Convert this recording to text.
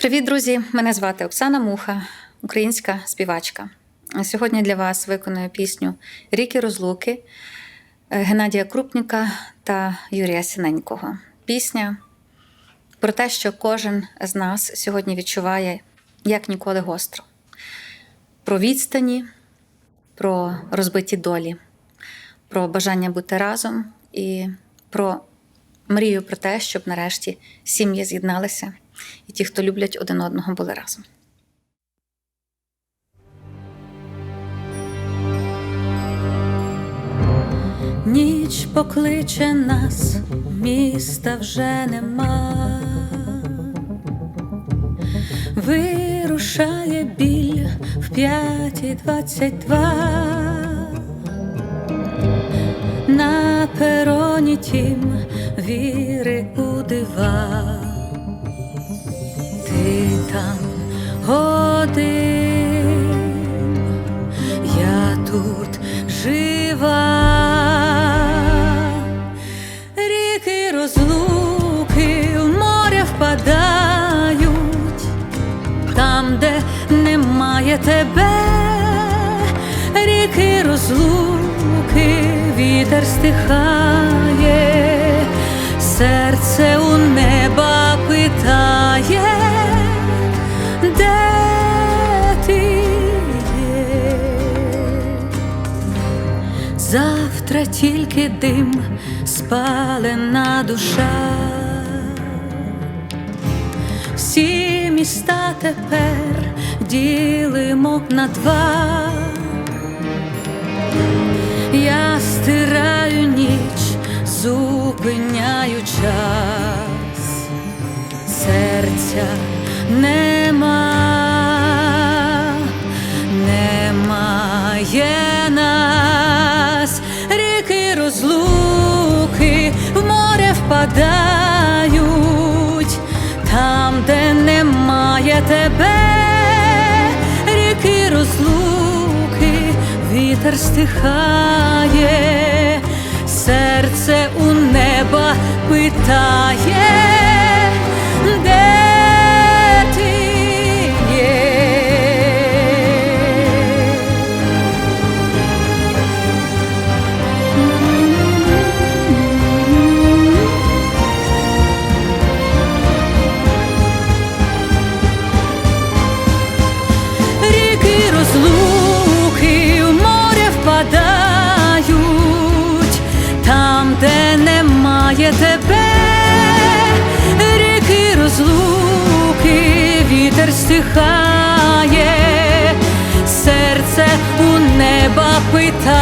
Привіт, друзі! Мене звати Оксана Муха, українська співачка. Сьогодні для вас виконую пісню Ріки розлуки Геннадія Крупніка та Юрія Синенького. Пісня про те, що кожен з нас сьогодні відчуває як ніколи гостро. Про відстані, про розбиті долі, про бажання бути разом і про мрію про те, щоб нарешті сім'ї з'єдналися, і ті, хто люблять один одного, були разом. Ніч покличе нас, міста вже нема. Вирушає біль в п'ятій двадцять два. На пероні тім віри у Ти там один, я тут жива. Ріки розлуки в море впадають, там, де немає тебе, ріки розлуки, вітер стихає, серце Завтра тільки дим, спалена душа. Всі міста тепер ділимо на два. Я стираю ніч, зупиняю час, серця нема, море впадають, там, де немає тебе, ріки розлуки, вітер стихає, серце у неба питає, тебе, ріки розлуки, вітер стихає, серце у неба питає.